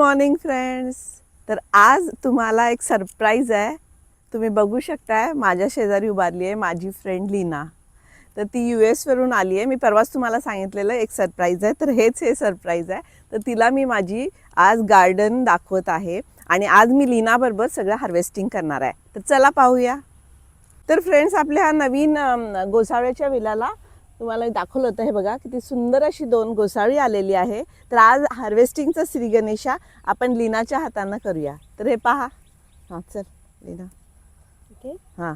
Morning friends तर आज तुम्हाला एक सरप्राईज आहे. तुम्ही बघू शकताय माझ्या शेजारी उभारली आहे माझी फ्रेंड लीना. तर ती यू एसवरून आली आहे. मी परवाच तुम्हाला सांगितलेलं एक सरप्राईज आहे. तर हेच हे सरप्राईज आहे. तर तिला मी माझी आज गार्डन दाखवत आहे. आणि आज मी लीनाबरोबर सगळं हार्वेस्टिंग करणार आहे. तर चला पाहूया. तर फ्रेंड्स आपल्या नवीन गोसाव्याच्या विलाला तुम्हाला दाखवलं होतं हे बघा किती सुंदर अशी दोन गोसाळी आलेली आहे. तर आज हार्वेस्टिंगचा श्री गणेशा आपण लीनाच्या हातानं करूया. तर हे पहा. हां चल लीना. ओके हां.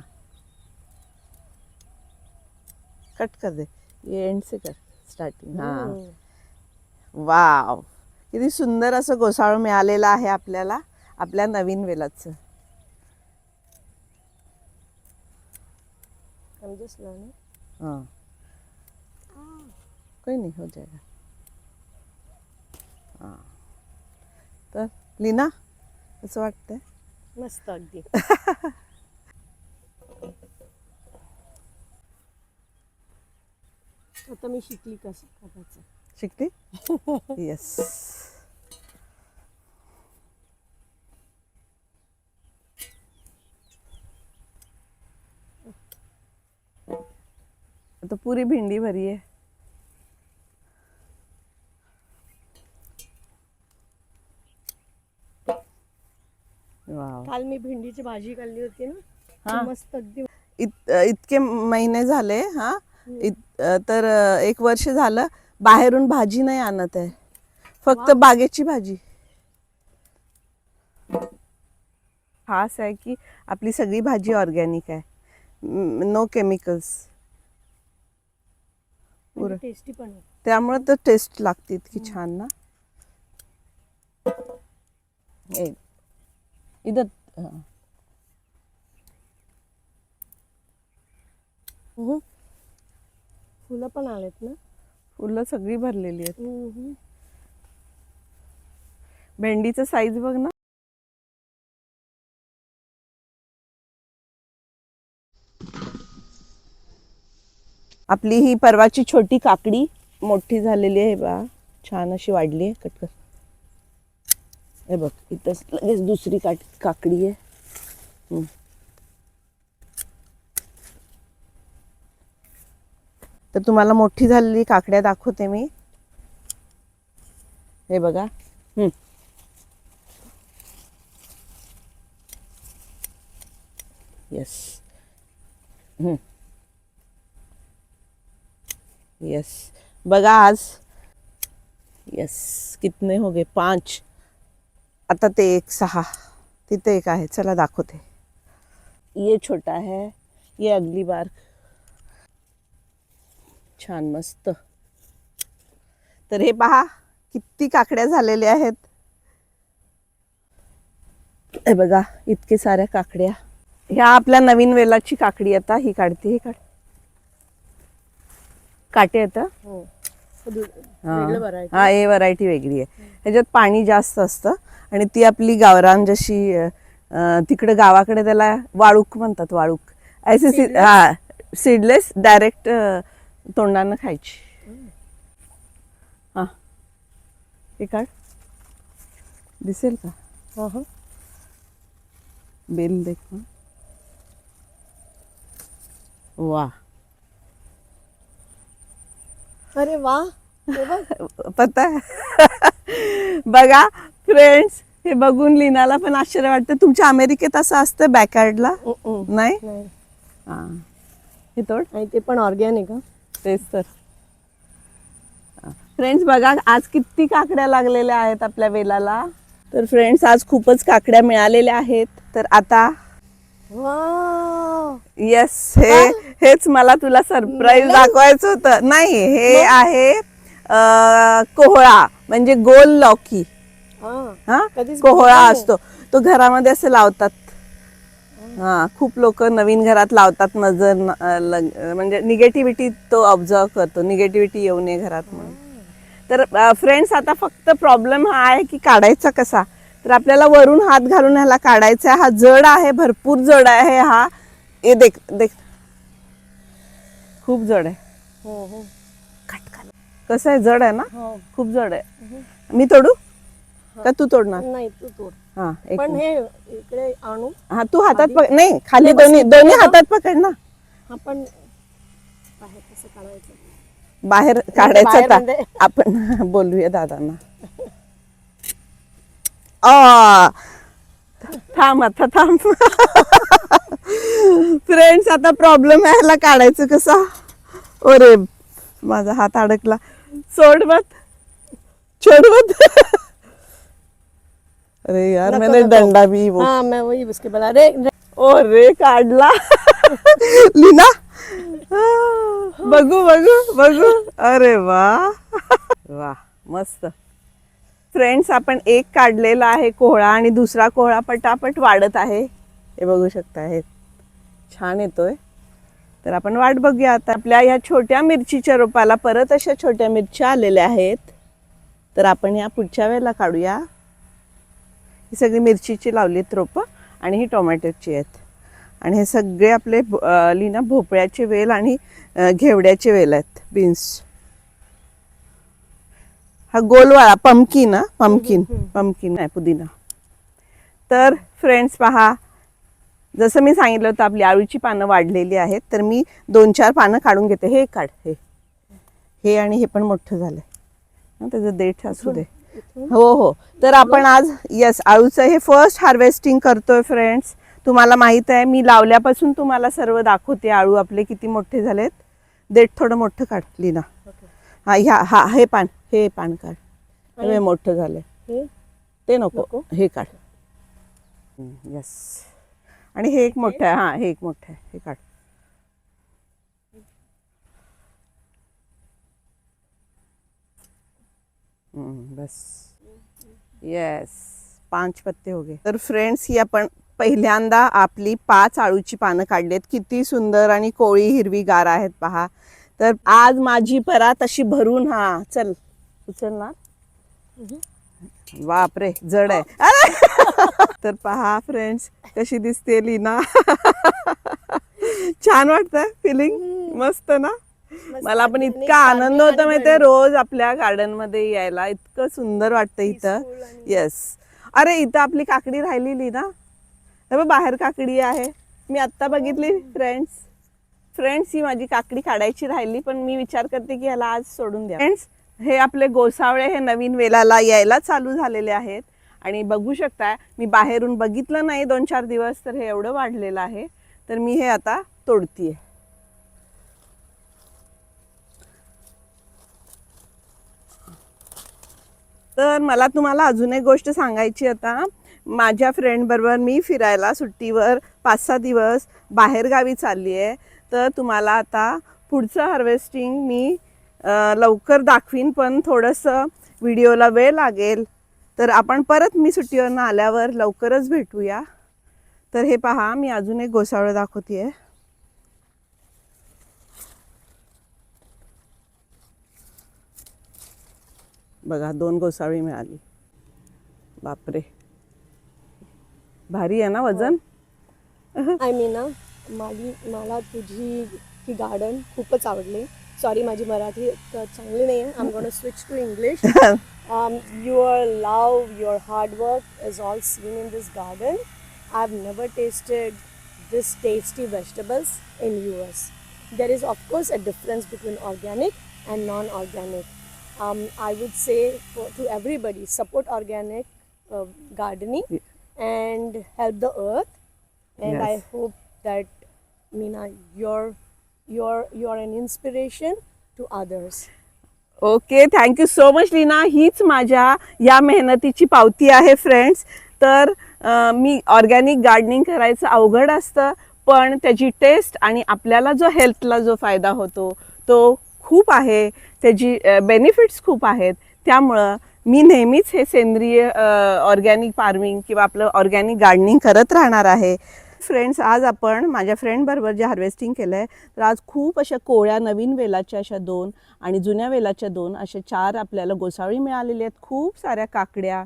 कट कर दे. ये एंड से कर. स्टार्टिंग हां. वाव किती सुंदर असं गोसाळं मिळालेलं आहे आपल्याला आपल्या नवीन वेलाचं. हाँ. कोई नहीं हो जाएगा। हाँ। तर लीना असं वाटतंय मस्त अगदी आता मी शिकली कसं करायचं शिकते येस तो पूरी भिंडी भरी है वाव काल मी भेंडीची भाजी खाल्ली होती ना. हा. मस्त अगदी इत इतके महिने झाले हा. इत तर एक वर्ष झालं बाहेरून भाजी नाही आणत आहे. फक्त बागेची भाजी. खास आहे की आपली सगळी भाजी ऑर्गॅनिक आहे. No chemicals. टेस्टी पण त्यामुळे तर टेस्ट लागते इतकी छान ना. ए, हा. हम्म. फुलं पण आलेत ना फुलं सगळी भरलेली आहेत. भेंडीचं साईज बघ ना आपली ही परवाची छोटी काकडी मोठी झालेली आहे बा छान अशी वाढली आहे कटकर हे बघ, इथं लगेच दुसरी काट, काकडी आहे. हम्म. तर तुम्हाला मोठी झालेली काकड्या दाखवते मी. हे बघा. हम्म. यस हम्म. यस बघा आज. यस कितने हो गए? पाच. आता ते एक सहा. तिथे एक आहे. चला दाखवते. ये छोटा है. ये अगली बार. छान मस्त. तर हे पहा किती काकड्या झालेल्या आहेत. हे बघा इतके साऱ्या काकड्या. ह्या आपल्या नवीन वेलाची काकडी आता. ही काढते ही काढ. काटे आता? हो. हा. हे व्हरायटी वेगळी आहे. ह्याच्यात पाणी जास्त असतं आणि ती आपली गावरान जशी तिकडे गावाकडे त्याला वाळूक म्हणतात वाळूक. ऐसे सी- हा सीडलेस डायरेक्ट तोंडानं खायची. हा. हे काढ. दिसेल का? हा, हा. बेल देख. वा. अरे वा. पता है बघा फ्रेंड्स हे बघून लिनाला पण आश्चर्य वाटतं. तुमच्या अमेरिकेत असं असतं बॅकयार्डला. नाही? नाही. हा. तोड. आणि ते पण ऑर्गॅनिक तेच तर. फ्रेंड्स बघा आज किती काकड्या लागलेल्या आहेत आपल्या वेलाला. तर फ्रेंड्स आज खूपच काकड्या मिळालेल्या आहेत. तर आता येस हे हेच मला तुला सरप्राईज दाखवायचं होतं. नाही हे आहे कोहळा म्हणजे गोल लौकी. हा. कोहळा असतो. तो घरामध्ये असे लावतात. हा खूप लोक नवीन घरात लावतात नजर म्हणजे निगेटिव्हिटी तो ऑब्झर्व करतो. निगेटिव्हिटी येऊ नये घरात म्हणून. तर फ्रेंड्स आता फक्त प्रॉब्लेम हा आहे की काढायचा कसा? तर आपल्याला वरून हात घालून ह्याला काढायचा आहे. हा जड आहे भरपूर जड आहे हा. हे देख देख. खूप जड आहे. हो हो. कसं आहे? जड आहे ना? हो. खूप जड आहे. मी तोडू? का तू तोडणार? नाही तू तोड. हा एक पण. हे इकडे आणू. हा तू हातात पकड नाही खाली दोन्ही दोन्ही. हातात पकड ना. हा पण बाहेर कसं काढायचं? बाहेर काढायचं म्हणजे- आपण बोलूया दादांना. आ थांब आता थांब. फ्रेंड्स आता प्रॉब्लेम आहे. ह्याला काढायचं कसा? अरे माझा हात अडकला. सोड मत. छोड मत. अरे यार मैंने. डंडा भी वो. हाँ मैं वही उसके बाद अरे रे- ओ रे काढला. लीना. बघू बघू बघू. अरे वा वा मस्त. फ्रेंड्स आपण एक काढलेला आहे कोहळा आणि दुसरा कोहळा पटापट वाढत आहे. हे बघू शकता हे छान येतोय. तर आपण वाट बघूया आता आपल्या ह्या छोट्या मिरचीच्या रोपाला परत अशा छोट्या मिरच्या आलेल्या आहेत. तर आपण या पुढच्या वेळेला काढूया. ही सगळी मिरचीची लावलीत रोपं आणि ही टोमॅटोची आहेत. आणि हे सगळे आपले लिना भोपळ्याचे वेल आणि घेवड्याचे वेल आहेत. बीन्स. हा गोलवाळा पंपकिन पंपकिन पंपकिन आहे पुदिना. तर फ्रेंड्स पहा जसं मी सांगितलं होतं आपली आळूची पानं वाढलेली आहेत तर मी दोन चार पानं काढून घेते. हे काढ हे. हे आणि हे पण मोठं झालंय. हं, त्याचं देठ असू दे. हो हो. तर आपण आज येस आळूचं हे फर्स्ट हार्वेस्टिंग करतोय फ्रेंड्स तुम्हाला माहीत आहे मी लावल्यापासून तुम्हाला सर्व दाखवते आळू आपले किती मोठे झालेत. देठ थोडं मोठं काढ लीना. हा ह्या हा हे पान. हे पान काढ. हे मोठं झालंय. हे? ते नको? हे काढ. यस आणि हे एक मोठं आहे. हा हे एक मोठं आहे. हे काढ. बस. येस पाच पत्ते हो गए. तर फ्रेंड्स ही आपण पहिल्यांदा आपली पाच आळूची पानं काढलीत. किती सुंदर आणि कोळी हिरवी गार आहेत पहा. तर आज माझी परात अशी भरून हा चल. उचल ना बापरे जड आहे. अरे! तर पहा फ्रेंड्स कशी दिसते लीना. छान वाटतंय फिलिंग मस्त ना? मला पण इतका आनंद होता माहितीये रोज आपल्या गार्डनमध्ये यायला. इतकं सुंदर वाटतं इथं. येस अरे इथं आपली काकडी राहिलेली ना हे बाहेर काकडी आहे. मी आत्ता बघितली फ्रेंड्स फ्रेंड्स ही माझी काकडी काढायची राहिली पण मी विचार करते की ह्याला आज सोडून द्या. फ्रेंड्स हे आपले गोसावळे हे नवीन वेलाला यायला चालू झालेले आहेत. आणि बघू शकताय मी बाहेरून बघितलं नाही दोन चार दिवस तर हे एवढं वाढलेलं आहे. तर मी हे आता तोडतीये. तर मला तुम्हाला अजून एक गोष्ट सांगायची आता. माझ्या फ्रेंडबरोबर मी फिरायला सुट्टीवर पाच सहा दिवस बाहेरगावी चालली आहे तर तुम्हाला आता पुढचं हार्वेस्टिंग मी लवकर दाखवीन पण थोडंसं व्हिडिओला वेळ लागेल. तर आपण परत मी सुट्टीवरनं आल्यावर लवकरच भेटूया. तर हे पहा मी अजून एक गोसावळं दाखवते बघा दोन गोसाळी मिळाली. बापरे. भारी आहे ना वजन? हो. आय मी ना माझी मला तुझी ही गार्डन खूपच आवडली. सॉरी माझी मराठी इतकं चांगली नाही आहे I'm gonna switch to English your love your hard work is all seen in this garden I have never tasted this tasty vegetables in US. There is of course a difference between organic and non-organic. Um, I would say for, to everybody support organic uh, gardening and help the earth. And I Yes. hope that Meena, you're you're you're an inspiration to others. Okay thank you so much Leena हीच माझ्या या मेहनतीची पावती आहे friends तर मी organic gardening करायचं अवघड असतं पण त्याची टेस्ट आणि आपल्याला जो हेल्थला जो फायदा होतो तो खूप आहे. त्याची बेनिफिट्स खूप आहेत. त्यामुळं मी नेहमीच हे सेंद्रिय ऑर्गॅनिक फार्मिंग किंवा आपलं ऑर्गॅनिक गार्डनिंग करत राहणार आहे. फ्रेंड्स आज आपण माझ्या फ्रेंडबरोबर जे हार्वेस्टिंग केलं आहे तर आज खूप अशा कोळ्या नवीन वेलाच्या अशा दोन आणि जुन्या वेलाच्या दोन अशा चार आपल्याला गोसाळी मिळालेली आहेत. खूप साऱ्या काकड्या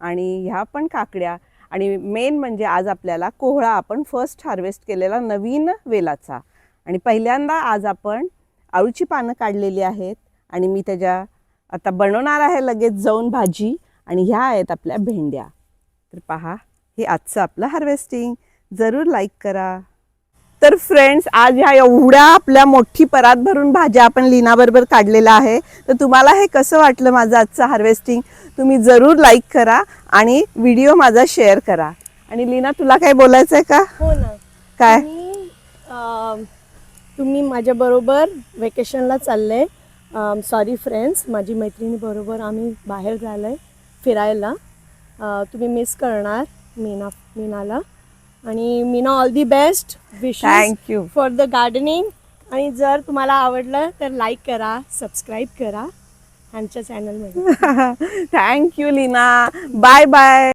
आणि ह्या पण काकड्या आणि मेन म्हणजे आज आपल्याला कोहळा आपण फर्स्ट हार्वेस्ट केलेला नवीन वेलाचा. आणि पहिल्यांदा आज आपण आळूची पानं काढलेली आहेत आणि मी त्याच्या आता बनवणार आहे लगेच जाऊन भाजी आणि ह्या आहेत आपल्या भेंड्या. तर पहा हे आजचं आपलं हार्वेस्टिंग जरूर लाईक करा. तर फ्रेंड्स आज ह्या एवढ्या आपल्या मोठी परात भरून भाज्या आपण लीनाबरोबर काढलेल्या आहे तर तुम्हाला हे कसं वाटलं माझं आजचं हार्वेस्टिंग तुम्ही जरूर लाईक करा आणि व्हिडिओ माझा शेअर करा. आणि लीना तुला काय बोलायचं आहे का? हो ना. काय? तुम्ही अम, तुम्ही माझ्याबरोबर वेकेशनला चालले. सॉरी फ्रेंड्स माझी मैत्रिणी बरोबर आम्ही बाहेर झालो आहे फिरायला. अ, तुम्ही मिस करणार मीना मीनाला. आणि Meena all the best wish Thank you. For the gardening आणि जर तुम्हाला आवडलं तर लाईक करा सबस्क्राईब करा आमच्या चॅनलमध्ये थँक्यू लीना बाय बाय